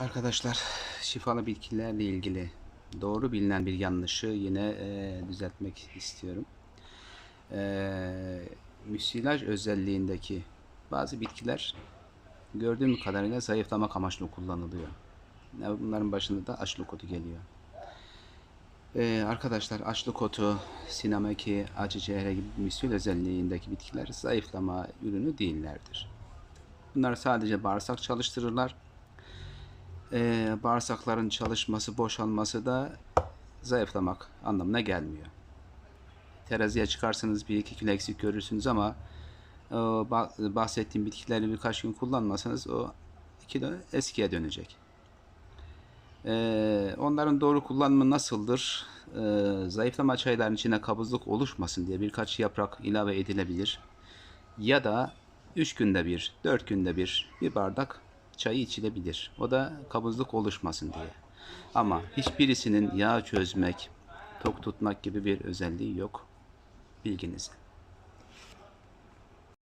Arkadaşlar şifalı bitkilerle ilgili doğru bilinen bir yanlışı yine e, düzeltmek istiyorum. E, müsilaj özelliğindeki bazı bitkiler gördüğüm kadarıyla zayıflamak amaçlı kullanılıyor. Bunların başında da açlık otu geliyor. E, arkadaşlar açlık otu, sinameki, acı cehre gibi müsil özelliğindeki bitkiler zayıflama ürünü değillerdir. Bunlar sadece bağırsak çalıştırırlar e, bağırsakların çalışması, boşalması da zayıflamak anlamına gelmiyor. Teraziye çıkarsanız bir iki kilo eksik görürsünüz ama o ba- bahsettiğim bitkileri birkaç gün kullanmasanız o kilo eskiye dönecek. E, onların doğru kullanımı nasıldır? E, zayıflama çaylarının içine kabızlık oluşmasın diye birkaç yaprak ilave edilebilir. Ya da 3 günde bir, 4 günde bir bir bardak çayı içilebilir. O da kabızlık oluşmasın diye. Ama hiçbirisinin yağ çözmek, tok tutmak gibi bir özelliği yok. Bilginize.